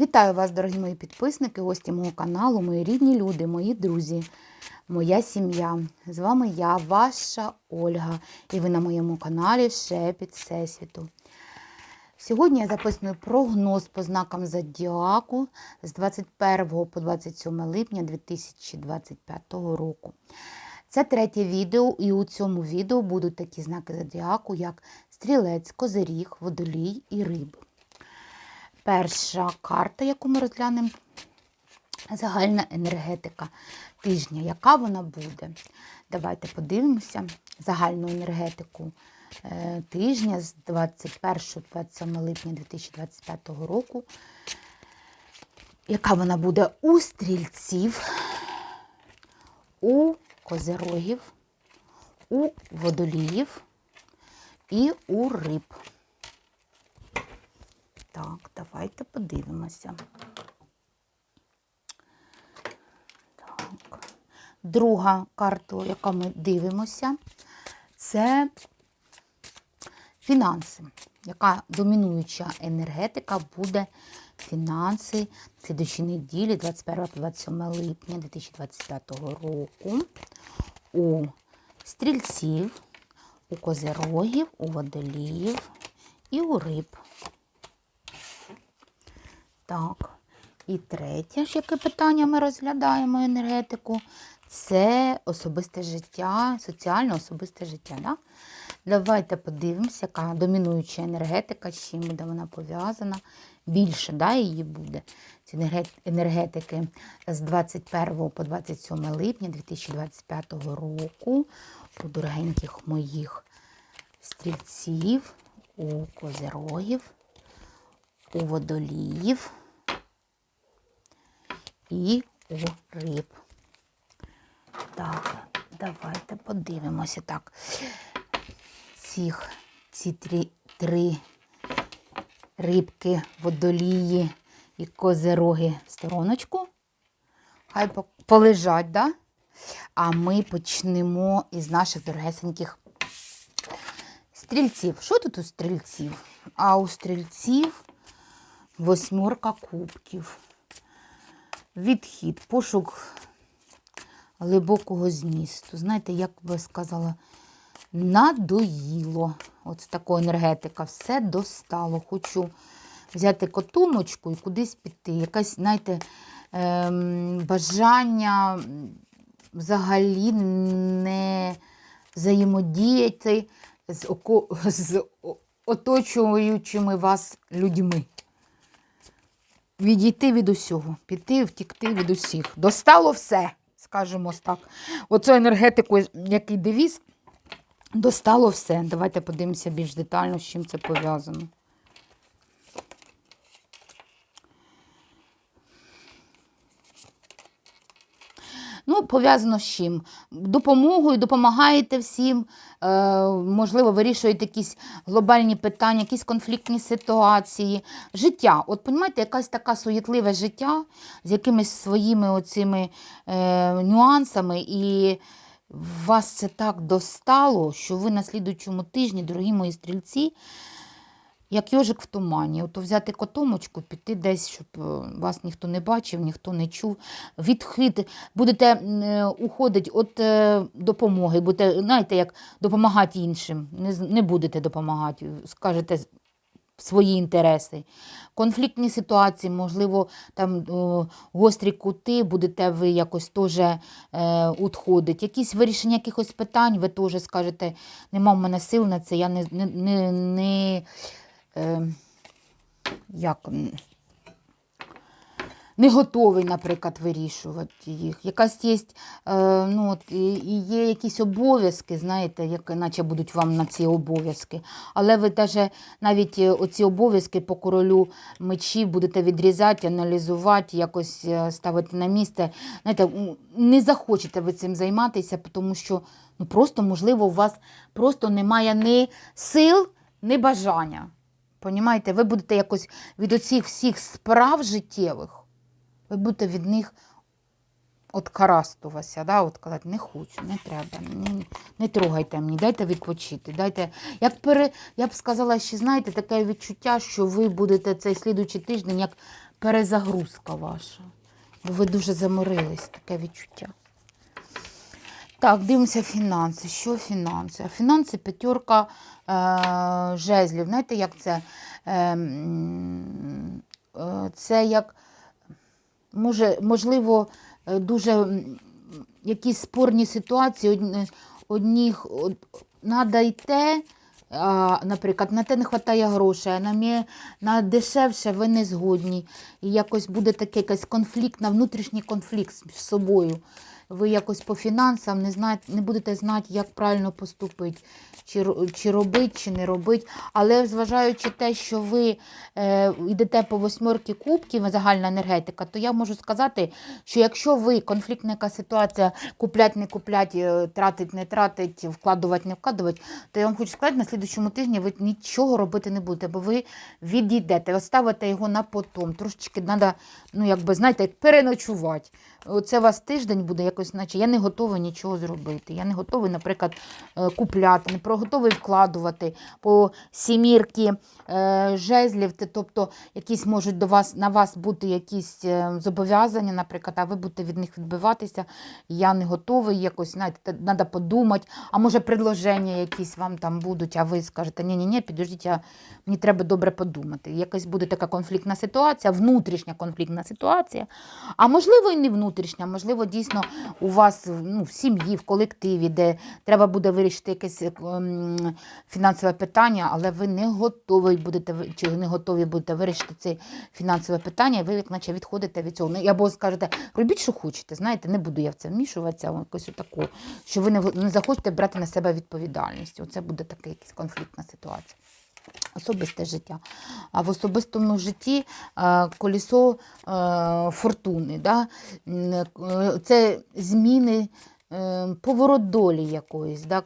Вітаю вас, дорогі мої підписники, гості мого каналу, мої рідні люди, мої друзі, моя сім'я. З вами я, ваша Ольга, і ви на моєму каналі Шепіт Всесвіту. Сьогодні я записую прогноз по знакам Зодіаку з 21 по 27 липня 2025 року. Це третє відео, і у цьому відео будуть такі знаки Зодіаку, як стрілець, козиріг, водолій і риби. Перша карта, яку ми розглянемо, загальна енергетика тижня. Яка вона буде? Давайте подивимося загальну енергетику е, тижня з 21-27 липня 2025 року. Яка вона буде у стрільців, у козерогів, у водоліїв і у риб. Так, давайте подивимося. Так. Друга карта, яка ми дивимося, це фінанси. Яка домінуюча енергетика буде фінанси в неділі 21-27 липня 2025 року у стрільців, у козерогів, у водоліїв і у риб. Так, і третє, ж яке питання ми розглядаємо енергетику, це особисте життя, соціальне особисте життя. Да? Давайте подивимося, яка домінуюча енергетика, з чим буде вона пов'язана. Більше да, її буде ці енергетики з 21 по 27 липня 2025 року у дорогеньких моїх стрільців, у козерогів у водоліїв і у риб. Так, давайте подивимося. Так, цих, ці три, три рибки, водолії і козероги в стороночку. Хай полежать, да? А ми почнемо із наших дорогесеньких стрільців. Що тут у стрільців? А у стрільців восьмерка кубків. Відхід, пошук глибокого змісту. Знаєте, як би сказала, надоїло. От така енергетика, все достало. Хочу взяти котомочку і кудись піти. Якесь, знаєте, ем, бажання взагалі не взаємодіяти з, око, з оточуючими вас людьми. Відійти від усього, піти, втікти від усіх. Достало все, скажімо так. Оцю енергетику, який девіз, достало все. Давайте подивимося більш детально, з чим це пов'язано. Ну, пов'язано з чим? Допомогою, допомагаєте всім, е, можливо, вирішуєте якісь глобальні питання, якісь конфліктні ситуації. Життя. От, розумієте, якась така суєтливе життя з якимись своїми оцими е, нюансами, і вас це так достало, що ви на слідуючому тижні, дорогі мої стрільці, як йожик в тумані. От взяти котомочку, піти десь, щоб е, вас ніхто не бачив, ніхто не чув. Відхид, будете е, уходити від е, допомоги, будете, знаєте, як допомагати іншим. Не, не будете допомагати, скажете свої інтереси. Конфліктні ситуації, можливо, там о, гострі кути, будете ви якось теж е, відходити. Якісь вирішення якихось питань, ви теж скажете, нема в мене сил на це, я не, не, не е, як, не готовий, наприклад, вирішувати їх. Якась є, е, ну, от, і є якісь обов'язки, знаєте, як, наче будуть вам на ці обов'язки. Але ви даже, навіть е, оці обов'язки по королю мечів будете відрізати, аналізувати, якось е, ставити на місце. Знаєте, не захочете ви цим займатися, тому що ну, просто, можливо, у вас просто немає ні сил, ні бажання. Понімаєте, ви будете якось від оцих всіх справ життєвих, ви будете від них от карастувася, да, от казати, не хочу, не треба, не, не трогайте мені, дайте відпочити. Дайте. Як пере, я б сказала, ще знаєте, таке відчуття, що ви будете цей слідуючий тиждень як перезагрузка ваша. Бо ви дуже заморились, таке відчуття. Так, дивимося фінанси. Що фінанси? А Фінанси п'ятерка е, жезлів. Знаєте, як це? Е, е, це як, може, можливо, е, дуже якісь спорні ситуації. Одні, одніх од, надо й а, наприклад, на те не вистачає грошей, а на, мє, на дешевше ви не згодні. І якось буде такий якийсь конфлікт, на внутрішній конфлікт з собою. Ви якось по фінансам не знаєте, не будете знати, як правильно поступити, чи, чи робити, чи не робити. Але зважаючи те, що ви е, йдете по восьмерки кубків, загальна енергетика, то я можу сказати, що якщо ви конфліктна яка ситуація, куплять, не куплять, е, тратить, не тратить, вкладувати, не вкладувати, то я вам хочу сказати, на слідчому тижні ви нічого робити не будете, бо ви відійдете, оставите його на потом. Трошечки треба, ну якби знаєте, переночувати. Оце у вас тиждень буде якось, наче я не готова нічого зробити. Я не готовий, наприклад, е, купляти, не готовий вкладувати по сімірки е, жезлів, тобто якісь можуть до вас на вас бути якісь е, зобов'язання, наприклад, а ви будете від них відбиватися. Я не готовий, якось, знаєте, треба подумати, а може предложення якісь вам там будуть, а ви скажете, ні, ні, ні, підождіть, я, мені треба добре подумати. Якась буде така конфліктна ситуація, внутрішня конфліктна ситуація. А можливо, і не внутрішня, можливо, дійсно у вас ну, в сім'ї, в колективі, де треба буде вирішити якесь ем, фінансове питання, але ви не готові будете чи не готові будете вирішити це фінансове питання, і ви як наче відходите від цього. Ну, Або скажете, робіть, що хочете, знаєте, не буду я в це вмішуватися, якось отаку, що ви не захочете брати на себе відповідальність. Оце буде така якась конфліктна ситуація. Особисте життя. А в особистому житті колісо е, фортуни. Да? Е, Це зміни, е, поворот долі якоїсь. Да?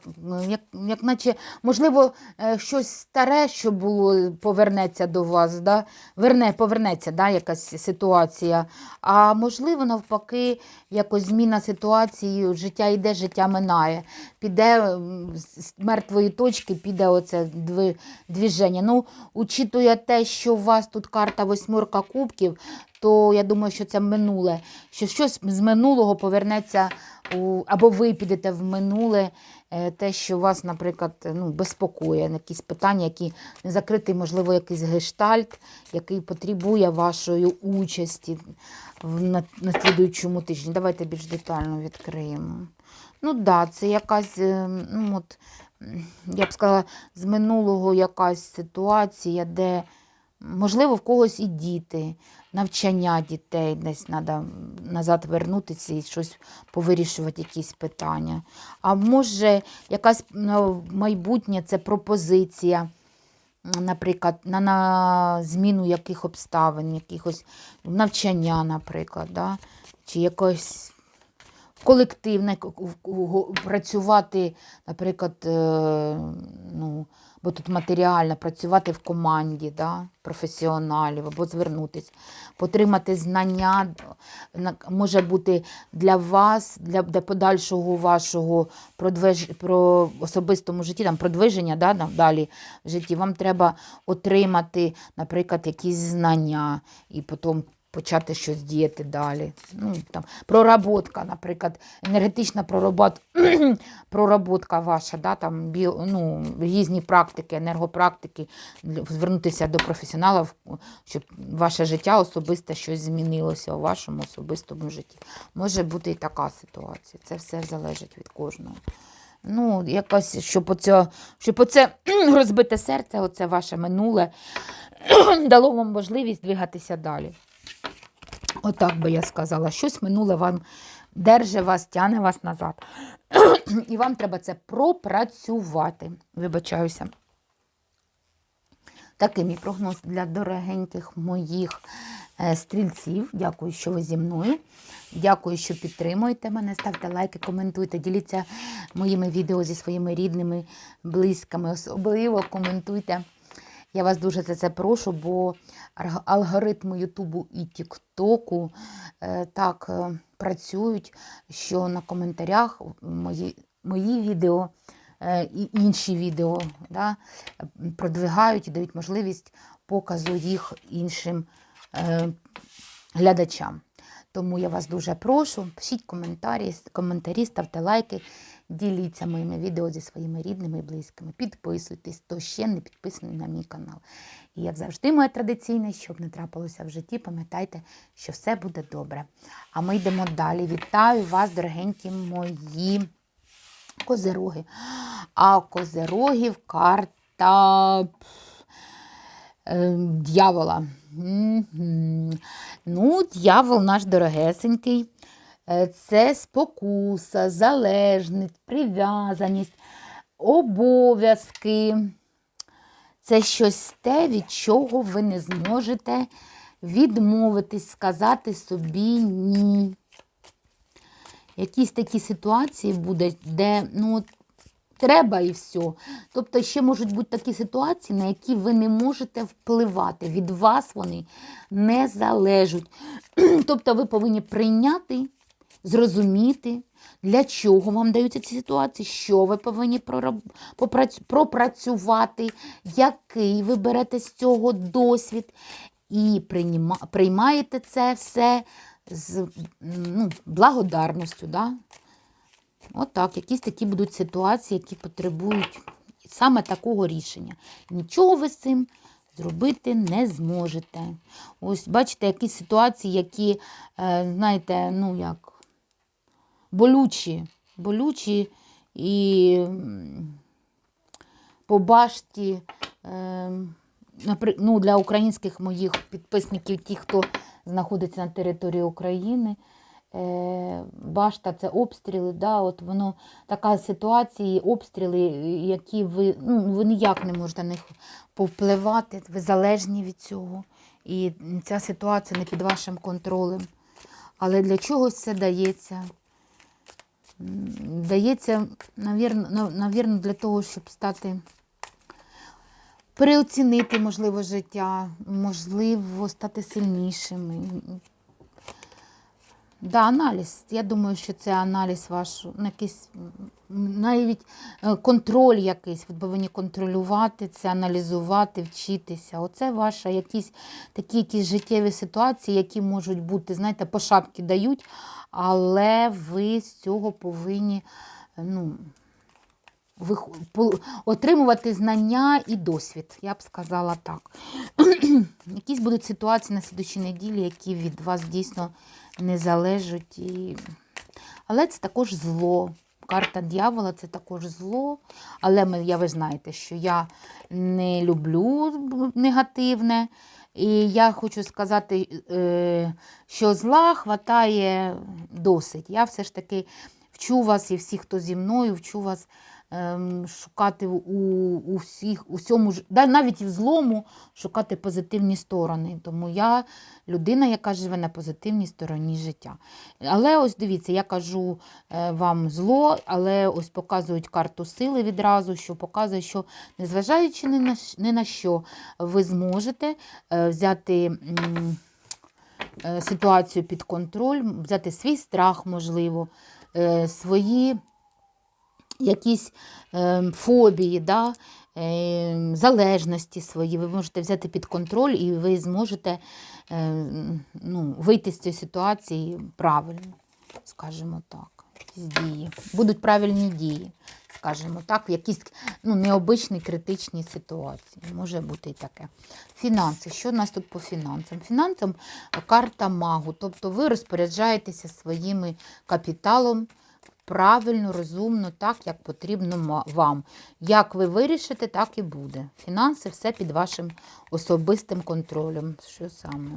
Як, як наче, можливо, е, щось старе, що було, повернеться до вас, да? Верне, повернеться да? якась ситуація. А можливо, навпаки, якось зміна ситуації, життя йде, життя минає. Піде з мертвої точки, піде оце дві, двіження. Ну, учитує те, що у вас тут карта восьмерка кубків, то я думаю, що це минуле. Що щось з минулого повернеться, у, або ви підете в минуле, е, те, що вас, наприклад, ну, безпокоє, якісь питання, які не закритий, можливо, якийсь гештальт, який потребує вашої участі в слідуючому тижні. Давайте більш детально відкриємо. Ну так, да, це якась, е, ну от, я б сказала, з минулого якась ситуація, де, можливо, в когось і діти, навчання дітей, десь треба назад вернутися і щось повирішувати, якісь питання. А може, якась ну, майбутнє це пропозиція. Наприклад, на, на зміну яких обставин, якихось навчання, наприклад, да? чи якось колективне працювати, наприклад, е, ну, бо тут матеріально працювати в команді да, професіоналів або звернутися, потримати знання може бути для вас, для, для подальшого вашого продвиж, про особистому житті, там, продвиження да, далі в житті. Вам треба отримати, наприклад, якісь знання і потім почати щось діяти далі. Ну, там, проработка, наприклад, енергетична проработ... проработка ваша, да, там, бі... ну, різні практики, енергопрактики, звернутися до професіоналів, щоб ваше життя особисте щось змінилося у вашому особистому житті. Може бути і така ситуація. Це все залежить від кожного. Ну, якось, щоб оце, щоб оце розбите серце, оце ваше минуле, дало вам можливість двигатися далі. Отак би я сказала. Щось минуле вам держи вас, тяне вас назад. І вам треба це пропрацювати. Вибачаюся. Такий мій прогноз для дорогеньких моїх е, стрільців. Дякую, що ви зі мною. Дякую, що підтримуєте мене. Ставте лайки, коментуйте, діліться моїми відео зі своїми рідними, близькими. Особливо коментуйте. Я вас дуже за це прошу, бо алгоритми Ютубу і Тіктоку е, так е, працюють, що на коментарях мої, мої відео е, і інші відео да, продвигають і дають можливість показу їх іншим глядачам. Тому я вас дуже прошу, пишіть коментарі, коментарі, ставте лайки, діліться моїми відео зі своїми рідними і близькими. Підписуйтесь, хто ще не підписаний на мій канал. І як завжди, моє традиційне, щоб не трапилося в житті, пам'ятайте, що все буде добре. А ми йдемо далі. Вітаю вас, дорогенькі мої козероги. А козерогів карта е, дьявола. Ну, дьявол наш дорогесенький. Е, Це спокуса, залежність, прив'язаність, обов'язки. Це щось те, від чого ви не зможете відмовитись, сказати собі ні. Якісь такі ситуації будуть, де ну, треба і все. Тобто ще можуть бути такі ситуації, на які ви не можете впливати. Від вас вони не залежать. Тобто ви повинні прийняти, зрозуміти, для чого вам даються ці ситуації, що ви повинні пропрацювати, який ви берете з цього досвід, і приймаєте це все з ну, благодарністю. Да? Отак, якісь такі будуть ситуації, які потребують саме такого рішення. Нічого ви з цим зробити не зможете. Ось бачите, якісь ситуації, які, е, знаєте, ну як болючі, болючі і по башті, е, ну, для українських моїх підписників, ті, хто знаходиться на території України. Е, башта це обстріли, да, от воно така ситуація, обстріли, які ви, ну, ви ніяк не можете на них повпливати, ви залежні від цього. І ця ситуація не під вашим контролем. Але для чогось це дається. Дається, навірно, для того, щоб стати переоцінити, можливо, життя, можливо, стати сильнішими. Да, аналіз. Я думаю, що це аналіз ваш, ну, якийсь навіть е, контроль якийсь. Ви повинні контролювати це, аналізувати, вчитися. Оце ваша якісь такі якісь життєві ситуації, які можуть бути, знаєте, по шапки дають, але ви з цього повинні ну, вих- отримувати знання і досвід. Я б сказала так. Якісь будуть ситуації на слідчій неділі, які від вас дійсно не залежать. І... Але це також зло. Карта дьявола це також зло. Але ми, я, ви знаєте, що я не люблю негативне. І я хочу сказати, е, що зла хватає досить. Я все ж таки вчу вас і всі, хто зі мною, вчу вас шукати у, у всіх, у всьому, навіть в злому, шукати позитивні сторони. Тому я людина, яка живе на позитивній стороні життя. Але ось дивіться, я кажу е, вам зло, але ось показують карту сили відразу, що показує, що незважаючи ні на, ні на що, ви зможете е, взяти. е, Ситуацію під контроль, взяти свій страх, можливо, свої якісь е, фобії, да, е, залежності свої, ви можете взяти під контроль і ви зможете е, ну, вийти з цієї ситуації правильно, скажімо так. Дії. Будуть правильні дії, скажімо так, в якісь ну, необичні критичні ситуації. Може бути і таке. Фінанси. Що у нас тут по фінансам? Фінансам карта магу. Тобто ви розпоряджаєтеся своїм капіталом правильно, розумно, так, як потрібно вам. Як ви вирішите, так і буде. Фінанси все під вашим особистим контролем. Що саме?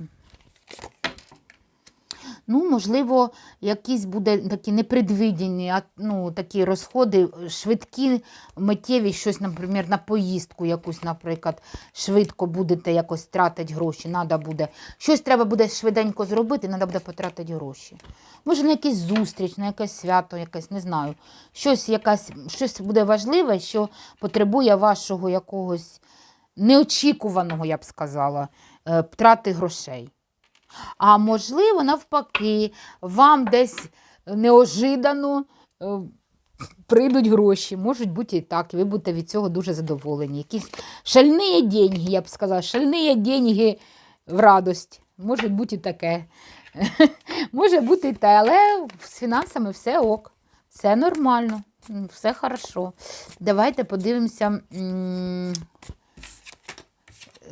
Ну, можливо, якісь буде такі непредвидені, ну, такі розходи, швидкі, миттєві, щось, наприклад, на поїздку якусь, наприклад, швидко будете якось тратити гроші, надо буде. Щось треба буде швиденько зробити, треба буде потратити гроші. Може, на якусь зустріч, на якесь свято, якесь, не знаю. Щось, якась, щось буде важливе, що потребує вашого якогось неочікуваного, я б сказала, е, трати грошей. А можливо, навпаки, вам десь неожиданно е, прийдуть гроші. Можуть бути і так, і ви будете від цього дуже задоволені. Якісь шальні деньги, я б сказала, шальні деньги в радость. Може бути і таке. Може бути і те, але з фінансами все ок, все нормально, все хорошо. Давайте подивимося.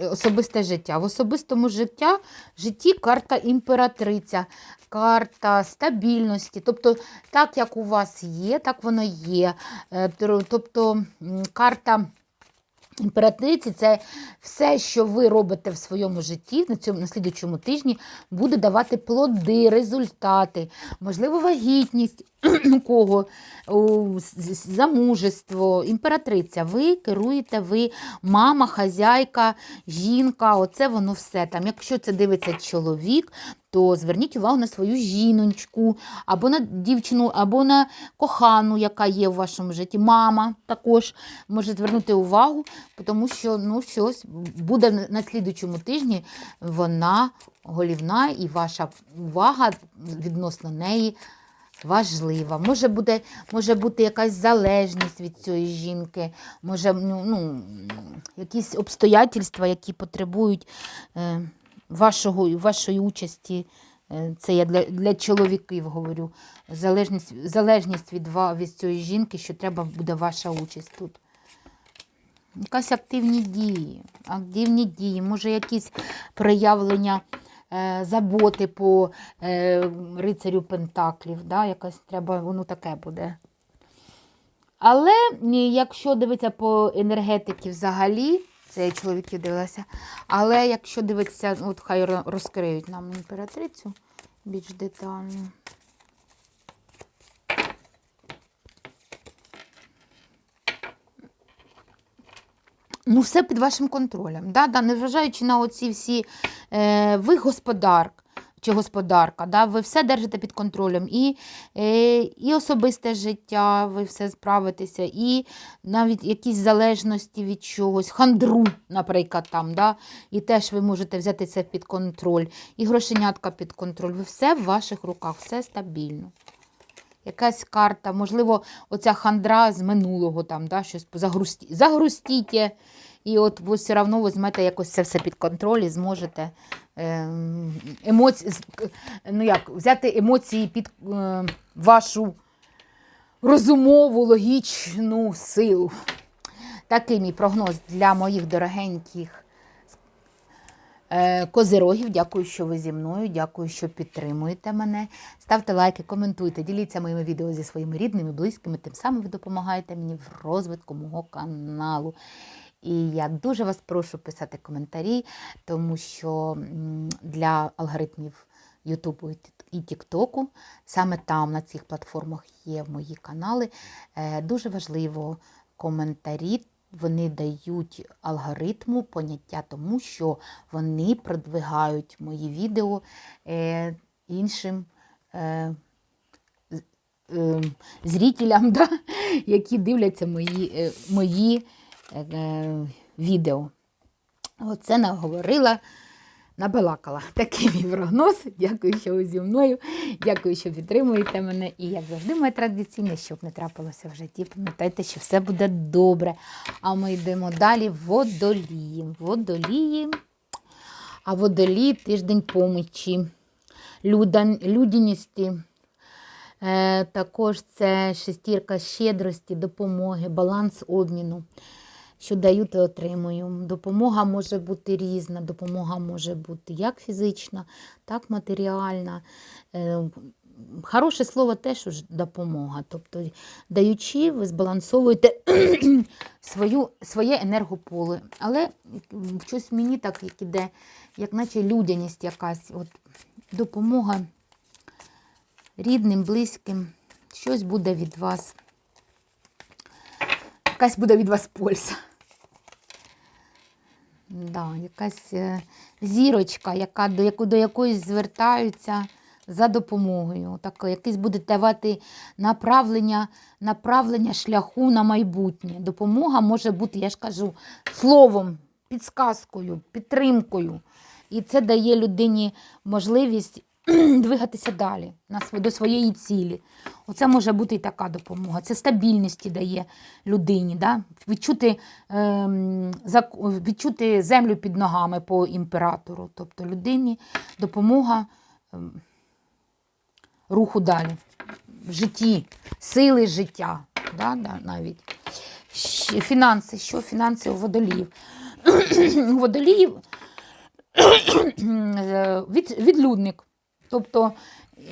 Особисте життя. В особистому життя, житті карта імператриця, карта стабільності. Тобто, так як у вас є, так воно є. Е, Тобто карта імператриці це все, що ви робите в своєму житті на цьому на слідучому тижні, буде давати плоди, результати, можливо, вагітність кого, у, з- з- замужество, імператриця. Ви керуєте, ви мама, хазяйка, жінка, оце воно все там. Якщо це дивиться чоловік, то зверніть увагу на свою жіночку, або на дівчину, або на кохану, яка є в вашому житті. Мама також може звернути увагу, тому що ну, щось буде на- на слідучому тижні, вона голівна, і ваша увага відносно неї важлива. Може, буде, може бути якась залежність від цієї жінки, може ну, ну, якісь обстоятельства, які потребують е, вашого, вашої участі. Е, Це я для, для чоловіків говорю. Залежність, залежність від, від цієї жінки, що треба буде ваша участь тут. Якась активні дії, активні дії, може якісь проявлення заботи по е, рицарю Пентаклів, да, Якось треба, воно таке буде. Але якщо дивитися по енергетики взагалі, це я чоловіків дивилася, але якщо дивитися, ну, от хай розкриють нам імператрицю більш детально. Ну, все під вашим контролем. Да? Да? Незважаючи на оці всі, е, ви господар чи господарка, да? ви все держите під контролем. І, е, і особисте життя, ви все справитеся, і навіть якісь залежності від чогось, хандру, наприклад, там, да? і теж ви можете взяти це під контроль, і грошенятка під контроль. Ви все в ваших руках, все стабільно. Якась карта, можливо, оця хандра з минулого, там, да, щось загрустіть, і от ви все одно візьмете якось це все під контроль і зможете ем, емоці... ну, як, взяти емоції під е, вашу розумову, логічну силу. Такий мій прогноз для моїх дорогеньких Е, Козирогів, дякую, що ви зі мною. Дякую, що підтримуєте мене. Ставте лайки, коментуйте, діліться моїми відео зі своїми рідними, близькими. Тим самим ви допомагаєте мені в розвитку мого каналу. І я дуже вас прошу писати коментарі, тому що для алгоритмів Ютубу і Тіктоку, саме там, на цих платформах, є мої канали. Е, Дуже важливо коментарі. Вони дають алгоритму поняття тому, що вони продвигають мої відео е, іншим е, е, зрителям, да, які дивляться мої, мої відео. Оце наговорила, набалакала. Такий мій прогноз. Дякую, що ви зі мною. Дякую, що підтримуєте мене. І як завжди, моє традиційне, щоб не трапилося в житті. Пам'ятайте, що все буде добре. А ми йдемо далі водолії. Водолії. А водолії тиждень людан, людяності. Е, також це шестірка щедрості, допомоги, баланс обміну. Що даю, то отримую. Допомога може бути різна, допомога може бути як фізична, так матеріальна. Е, Хороше слово теж допомога. Тобто, даючи, ви збалансовуєте свою, своє енергополе. Але щось мені так як іде, як наче людяність якась. От, допомога рідним, близьким. Щось буде від вас. Якась буде від вас польза. Да, якась е, зірочка, яка, до, яку, до якоїсь звертаються за допомогою. Так, якийсь буде давати направлення, направлення шляху на майбутнє. Допомога може бути, я ж кажу, словом, підсказкою, підтримкою. І це дає людині можливість двигатися далі до своєї цілі. Оце може бути і така допомога. Це стабільності дає людині. Да? Відчути, ем, відчути землю під ногами по імператору. Тобто людині допомога ем, руху далі в житті, сили життя. Да? Да, навіть. Фінанси, що фінанси у водоліїв? У водоліїв е, від, відлюдник. Тобто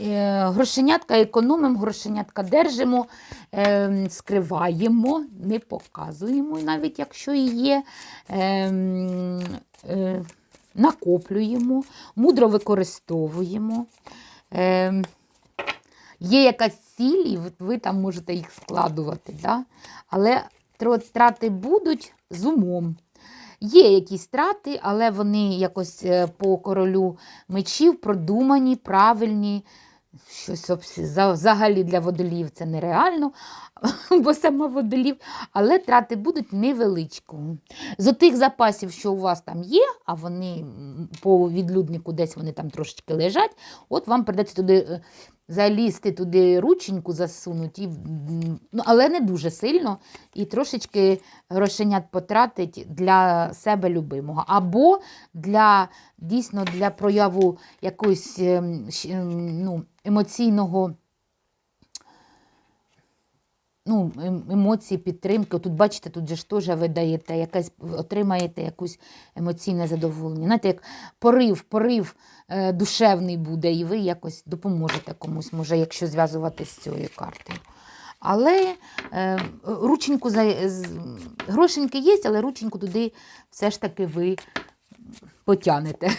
е, грошенятка економимо, грошенятка держимо, е, скриваємо, не показуємо, навіть якщо і є, е, накоплюємо, мудро використовуємо. Є якась ціль, і ви там можете їх складувати, да? але трати будуть з умом. Є якісь трати, але вони якось е, по королю мечів продумані, правильні. Щось взагалі для водолів це нереально, бо сама водолів, але трати будуть невеличкого. З отих запасів, що у вас там є, а вони по відлюднику десь вони там трошечки лежать, от вам придеться туди е, залізти туди рученьку засунути, ну, але не дуже сильно, і трошечки грошенят потратить для себе любимого. Або для дійсно для прояву якоїсь ем, ем, ну, емоційного. Ну, ем- емоції, підтримки. Тут, бачите, тут же ж теж ви даєте якась, отримаєте якусь емоційне задоволення. Знаєте, як порив, порив е, душевний буде, і ви якось допоможете комусь, може, якщо зв'язувати з цією картою. Але е, рученьку за з- грошеньки є, але рученьку туди все ж таки ви потянете.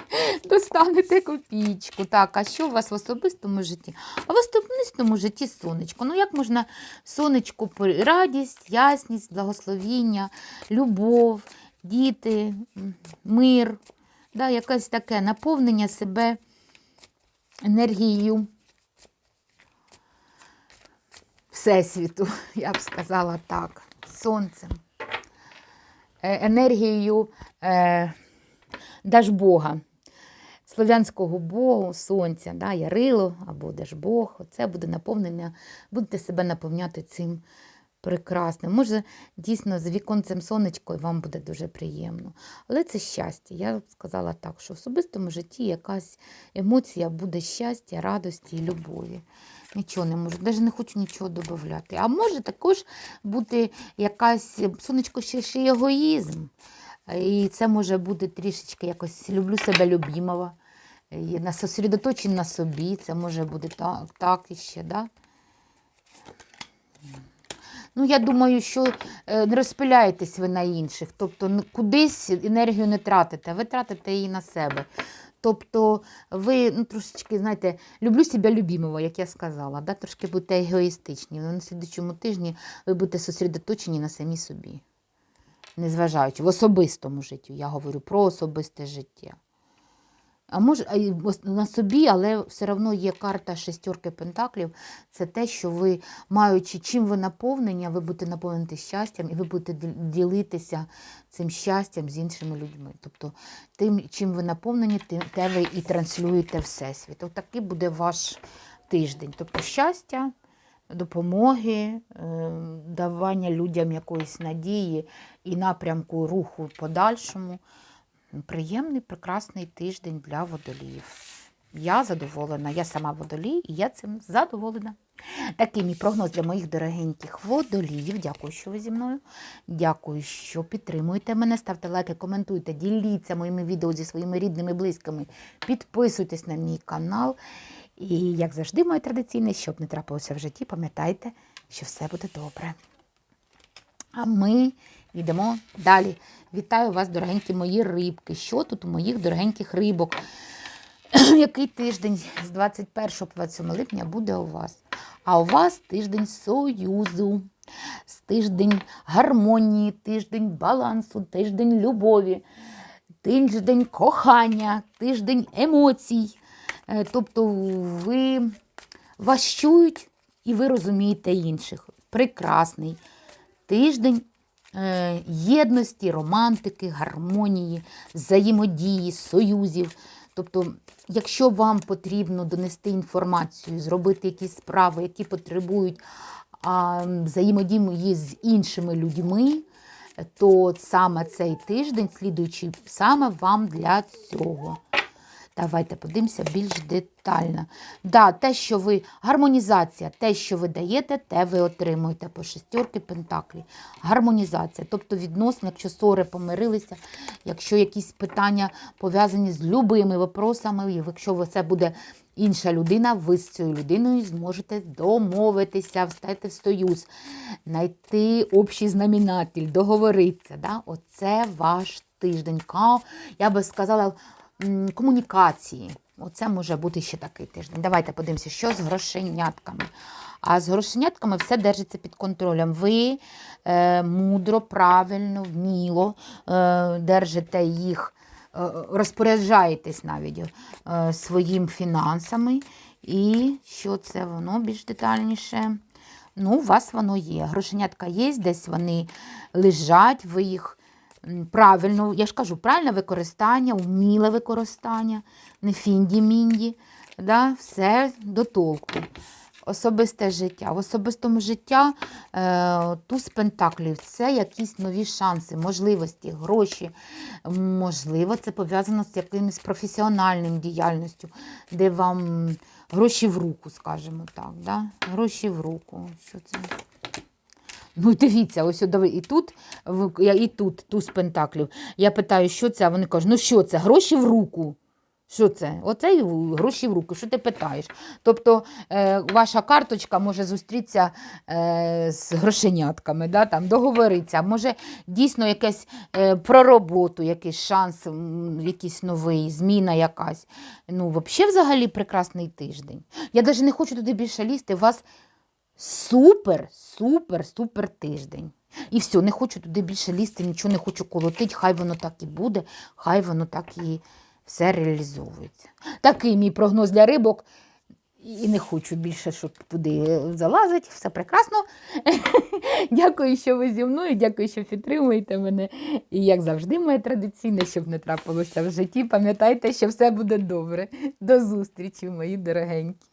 Достанете копійку. Так, а що у вас в особистому житті? А в особистому житті сонечко. Ну як можна сонечку радість, ясність, благословіння, любов, діти, мир, да, якесь таке наповнення себе енергією Всесвіту, я б сказала так, сонцем, е, енергією е, Дажбога, слов'янського Богу, сонця, да, Ярило або Дажбог. Це буде наповнення, будете себе наповняти цим прекрасним. Може, дійсно, з віконцем сонечко і вам буде дуже приємно. Але це щастя. Я б сказала так, що в особистому житті якась емоція буде щастя, радості і любові. Нічого не можу, навіть не хочу нічого додати. А може також бути якась сонечко ще, ще егоїзм. І це може бути трішечки якось люблю себе любимого, і на- сосредоточень на собі. Це може бути так, так іще. Да? Ну, я думаю, що е, не розпиляєтесь ви на інших, тобто кудись енергію не тратите, ви тратите її на себе. Тобто ви ну, трошечки, знаєте, люблю себе любимого, як я сказала, да? трошки будьте егоїстичні. На слідчому тижні ви будете сосредоточені на самі собі. Незважаючи в особистому житті, я говорю про особисте життя. А може, на собі, але все одно є карта шестерки пентаклів. Це те, що ви, маючи чим ви наповнення, ви будете наповнені щастям, і ви будете ділитися цим щастям з іншими людьми. Тобто тим, чим ви наповнені, те ви і транслюєте всесвіт. От такий буде ваш тиждень. Тобто щастя, допомоги, е, давання людям якоїсь надії і напрямку руху подальшому. Приємний, прекрасний тиждень для водоліїв. Я задоволена, я сама водолій, і я цим задоволена. Такий мій прогноз для моїх дорогеньких водоліїв. Дякую, що ви зі мною. Дякую, що підтримуєте мене. Ставте лайки, коментуйте, діліться моїми відео зі своїми рідними, близькими. Підписуйтесь на мій канал. І, як завжди, моє традиційне, щоб не трапилося в житті, пам'ятайте, що все буде добре. А ми йдемо далі. Вітаю вас, дорогенькі мої рибки. Що тут у моїх дорогеньких рибок? Який тиждень з 21 по 27 липня буде у вас? А у вас тиждень союзу, тиждень гармонії, тиждень балансу, тиждень любові, тиждень кохання, тиждень емоцій. Е, Тобто ви вас чують і ви розумієте інших. Прекрасний тиждень е, єдності, романтики, гармонії, взаємодії, союзів. Тобто, якщо вам потрібно донести інформацію, зробити якісь справи, які потребують взаємодії з іншими людьми, то саме цей тиждень, слідуючий саме вам для цього. Давайте подивимося більш детально. Да, те, що ви, гармонізація, те, що ви даєте, те ви отримуєте по шестерки пентаклі. Гармонізація, тобто відносно, якщо ссори помирилися, якщо якісь питання пов'язані з любими вопросами, якщо це буде інша людина, ви з цією людиною зможете домовитися, встати в союз, знайти общий знаменатель, договоритися. Да? Оце ваш тиждень. Я би сказала, комунікації. Оце може бути ще такий тиждень. Давайте подивимося, що з грошенятками. А з грошенятками все держиться під контролем. Ви е, мудро, правильно, вміло е, держите їх, е, розпоряджаєтесь навіть е, своїм фінансами. І що це воно більш детальніше? Ну, у вас воно є. Грошенятка є, десь вони лежать, ви їх правильно, я ж кажу, правильне використання, вміле використання, не фінді-мінді, да, все до толку. Особисте життя. В особистому життя е, туз пентаклів це якісь нові шанси, можливості, гроші. Можливо, це пов'язано з якимось професіональним діяльністю, де вам гроші в руку, скажімо так. Да? Гроші в руку. Що це? Ну, дивіться, ось і тут, і тут туз пентаклів. Я питаю, що це, а вони кажуть, ну що це? Гроші в руку. Що це? Оце гроші в руку. Що ти питаєш? Тобто е, ваша карточка може зустрітися е, з грошенятками, да, там, договоритися. Може дійсно якесь е, про роботу, якийсь шанс, якийсь новий, зміна якась. Ну, взагалі, взагалі прекрасний тиждень. Я навіть не хочу туди більше лізти. У вас супер, супер, супер тиждень. І все, не хочу туди більше лізти, нічого не хочу колотити, хай воно так і буде, хай воно так і все реалізовується. Такий мій прогноз для рибок. І не хочу більше, щоб туди залазить. Все прекрасно. дякую, що ви зі мною, дякую, що підтримуєте мене. І як завжди, моє традиційне, щоб не трапилося в житті. Пам'ятайте, що все буде добре. До зустрічі, мої дорогенькі.